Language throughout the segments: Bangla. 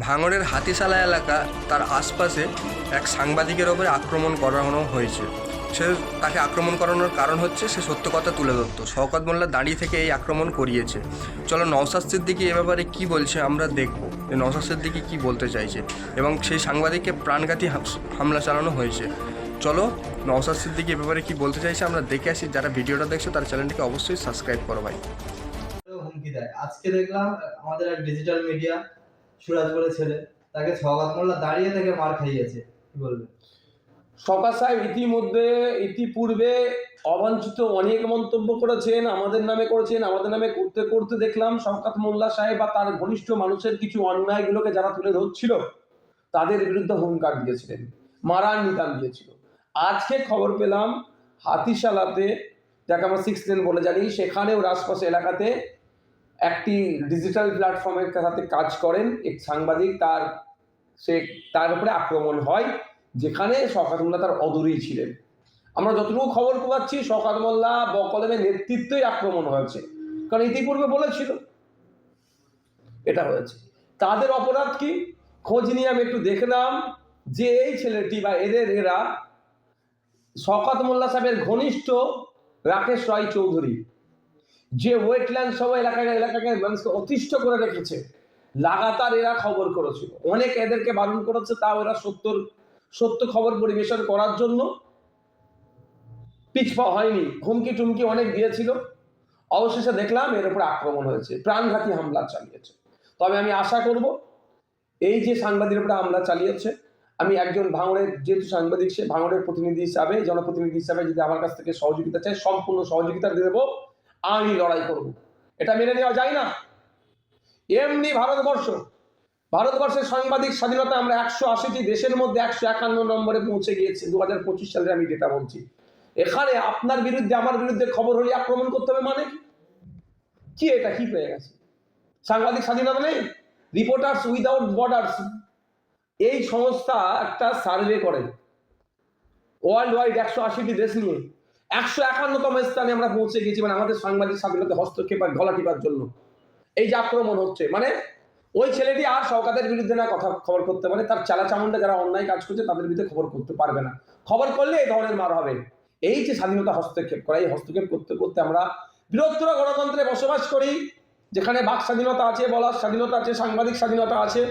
ভাঙড়ের হাতিশালা এলাকা তার আশপাশে এক সাংবাদিকের ওপরে আক্রমণ করানো হয়েছে। সে তাকে আক্রমণ করানোর কারণ হচ্ছে সে সত্য কথা তুলে ধরত। শওকত মোল্লা দাঁড়িয়ে থেকে এই আক্রমণ করিয়েছে। চলো নওসাদ সিদ্দিকি এ ব্যাপারে কী বলছে আমরা দেখব। যে নওসাদ সিদ্দিকি কী বলতে চাইছে? এবং সেই সাংবাদিককে প্রাণঘাতী হামলা চালানো হয়েছে। চলো নওসাদ সিদ্দিকি এ ব্যাপারে কী বলতে চাইছে আমরা দেখে আসি। যারা ভিডিওটা দেখছ তার চ্যানেলটিকে অবশ্যই সাবস্ক্রাইব করো ভাই। হুমকি দেয়। আজকে দেখলাম আমাদের এক ডিজিটাল মিডিয়া সুরাজ বলে ছেলে, তাকে সওগাত মোল্লা দাঁড়িয়ে থেকে মার খাইয়েছে। কি বলবে? সরকার সাহেব ইতিমধ্যে, ইতিপূর্বে অবাঞ্ছিত অনেক মন্তব্য করেছেন, আমাদের নামে করেছেন, আমাদের নামে করতে করতে দেখলাম শওকাত মোল্লা সাহেব বা তার ঘনিষ্ঠ মানুষের কিছু অন্যায়গুলোকে যারা তুলে ধরছিল, তাদের বিরুদ্ধে হুঙ্কার দিয়েছিলেন, মারার নিদান দিয়েছিল। আজকে খবর পেলাম হাতিশালাতে, যাকে আমরা সিক্স লেন বলে জানি, সেখানেও আশপাশে এলাকাতে একটি ডিজিটাল প্ল্যাটফর্মের সাথে কাজ করেন, এক সাংবাদিক তার, সে তার উপরে আক্রমণ হয়, যেখানে শওকাত মোল্লা তার অদূরেই ছিলেন। আমরা যতটুকু খবর পাচ্ছি শওকাত মোল্লা বকলমের নেতৃত্বেই আক্রমণ হয়েছে। কারণ ইতিপূর্বে বলেছিল, এটা হয়েছে। তাদের অপরাধ কি? খোঁজ নিয়ে আমি একটু দেখলাম যে এই ছেলেটি বা এদের এরা শওকাত মোল্লা সাহেবের ঘনিষ্ঠ রাকেশ রায় চৌধুরী যে ওয়েটল্যান্ড সহ এলাকায় এলাকাকে মানুষকে অতিষ্ঠ করে রেখেছে। লাগাতার এরা খবর করেছিল। অনেক এদেরকে বারণ করেছে, তাও এরা সত্যর, সত্য খবর পরিবেশন করার জন্য। পিছপা হয়নি, হুমকি টুমকি অনেক দিয়েছিল। অবশেষে দেখলাম এর উপরে আক্রমণ হয়েছে, প্রাণঘাতী হামলা চালিয়েছে। তবে আমি আশা করব, এই যে সাংবাদিকের উপরে হামলা চালিয়েছে, আমি একজন ভাঙড়ের যেহেতু সাংবাদিক, সে ভাঙড়ের প্রতিনিধি হিসাবে, জনপ্রতিনিধি হিসাবে যদি আমার কাছ থেকে সহযোগিতা চাই সম্পূর্ণ সহযোগিতা দেবো। আমি লড়াই করব। এটা মেনে নেওয়া যায় না। এমনি ভারতবর্ষ, ভারতবর্ষের সাংবাদিক স্বাধীনতা আমরা একশো আশিটি দেশের মধ্যে একশো একান্ন নম্বরে পৌঁছে গিয়েছে। দু হাজার পঁচিশ সালে আমি ডেটা বলছি। এখানে আপনার বিরুদ্ধে, আমার বিরুদ্ধে খবর হলে আক্রমণ করতে হবে মানে কি? এটা? কি পেয়ে গেছে? সাংবাদিক স্বাধীনতা নেই? রিপোর্টার্স উইদাউট বর্ডার্স এই সংস্থা একটা সার্ভে করে। ওয়ার্ল্ড ওয়াইড একশো আশিটি দেশ নিয়ে। একশো একান্নতম স্থানে আমরা পৌঁছে গেছি মানে আমাদের সাংবাদিক স্বাধীনতা হস্তক্ষেপ আর গলা টিপার জন্য। এই যে আক্রমণ হচ্ছে মানে ওই ছেলেটি আর সরকারের বিরুদ্ধে না কথা, খবর করতে পারে তার চালা চামুন্ডা যারা অন্যায় কাজ করছে, তাদের বিরুদ্ধে খবর করতে পারবে না। খবর করলে এই ধরনের মার হবে। এই যে স্বাধীনতা হস্তক্ষেপ করা, এই হস্তক্ষেপ করতে করতে আমরা বৃহত্তর গণতন্ত্রে বসবাস করি, যেখানে বাক স্বাধীনতা আছে, বলার স্বাধীনতা আছে, সাংবাদিক স্বাধীনতা আছে।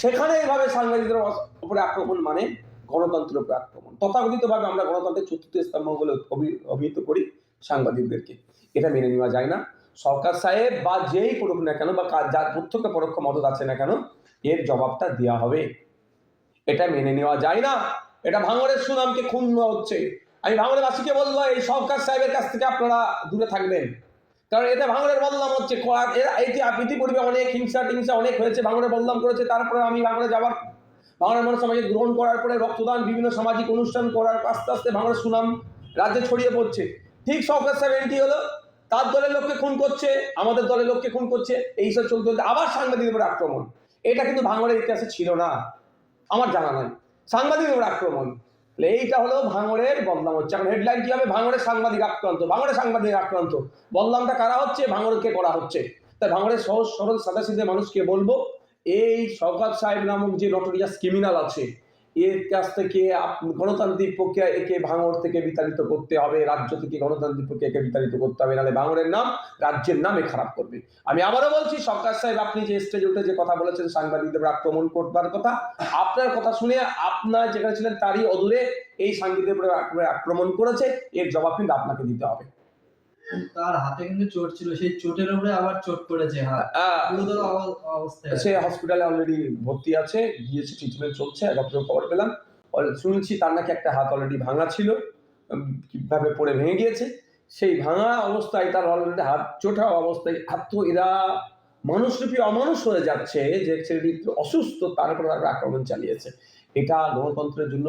সেখানে এইভাবে সাংবাদিকদের উপরে আক্রমণ মানে গণতন্ত্রের উপরে আক্রমণ। তথাকথিতভাবে আমরা গণতন্ত্রের চতুর্থ স্তম্ভ বলে অভি- অভিহিত করি সাংবাদিকদেরকে। এটা মেনে নেওয়া যায় না। সরকার সাহেব বা যেই করুক না কেন বা যার প্রত্যক্ষ পরোক্ষ মদত আছে না কেন, এর জবাবটা দেওয়া হবে। এটা মেনে নেওয়া যায় না। এটা ভাঙড়ের সুনামকে ক্ষুণ্ণ হচ্ছে। আমি ভাঙড়বাসীকে বলব, এই সরকার সাহেবের কাছ থেকে আপনারা দূরে থাকবেন। কারণ এতে ভাঙড়ের বদনাম হচ্ছে। এরা, এটি ইতিপূর্বে অনেক হিংসা টিংসা অনেক হয়েছে। ভাঙড়ের বদনাম করেছে। তারপরে আমি ভাঙড়ে যাওয়ার ভাঙড়ের মানুষ সমাজে গ্রহণ করার পরে রক্তদান, বিভিন্ন সামাজিক অনুষ্ঠান করার আস্তে আস্তে ভাঙড়ের সুনাম রাজ্যে ছড়িয়ে পড়ছে। ঠিক সরকার সাহেব হলো, তার দলের লোককে খুন করছে, আমাদের দলের লোককে খুন করছে, এইসব চলতে চলতে আবার সাংবাদিকের উপর আক্রমণ। এটা কিন্তু ভাঙড়ের ইতিহাসে ছিল না, আমার জানা নাই। সাংবাদিকের উপর আক্রমণ। এইটা হলো ভাঙড়ের বদনাম হচ্ছে। এখন হেডলাইন কি হবে ভাঙড়ের সাংবাদিক আক্রান্ত, ভাঙড়ের সাংবাদিক আক্রান্ত। বদনামটা কারা হচ্ছে? ভাঙড়কে করা হচ্ছে। তাই ভাঙড়ের সহজ, সরল সাদা সিধে মানুষকে বলব এই শওকাত সাহেব নামক যে নটোরিয়াস ক্রিমিনাল আছে, এর কাছ থেকে গণতান্ত্রিক প্রক্রিয়া একে ভাঙর থেকে বিতাড়িত করতে হবে, রাজ্য থেকে গণতান্ত্রিক প্রক্রিয়াকে বিতাড়িত করতে হবে, নাহলে ভাঙরের নাম রাজ্যের নামে খারাপ করবে। আমি আবারও বলছি সরকার সাহেব, আপনি যে স্টেজে উঠে যে কথা বলেছেন, সাংবাদিকদের আক্রমণ করবার কথা, আপনার কথা শুনে আপনার যেখানে ছিলেন, তারই অদূরে এই সাংবাদিকদের আক্রমণ করেছে, এর জবাব কিন্তু আপনাকে দিতে হবে। তার হাতে কিন্তু চোট ছিল। সেই চোটের উপরে আবার চোট পড়েছে গুরুতর অবস্থায়। সে হসপিটালে অলরেডি ভর্তি আছে গিয়েছে ট্রিটমেন্ট চলছে খবর পেলাম। শুনছি তার নাকি একটা হাত অলরেডি ভাঙা ছিল কীভাবে পড়ে ভেঙে গিয়েছে। সেই ভাঙা অবস্থায় তার অলরেডি হাত চোটা অবস্থায় তো এরা মানুষরূপী অমানুষ হয়ে যাচ্ছে যে ছেলেটি অসুস্থ তার উপর তারা আক্রমণ চালিয়েছে। এটা গণতন্ত্রের জন্য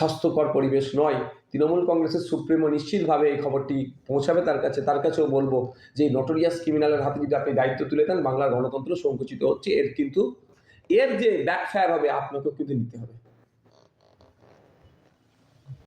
স্বাস্থ্যকর পরিবেশ নয়। তৃণমূল কংগ্রেসের সুপ্রিমো নিশ্চিতভাবে এই খবরটি পৌঁছাবে তার কাছে। তার কাছেও বলব যে নটোরিয়াস ক্রিমিনালের হাতে যদি আপনি দায়িত্ব তুলে দেন, বাংলার গণতন্ত্র সংকুচিত হচ্ছে। এর কিন্তু, এর যে ব্যাকফায়ার হবে, আপনাকেও কিন্তু নিতে হবে।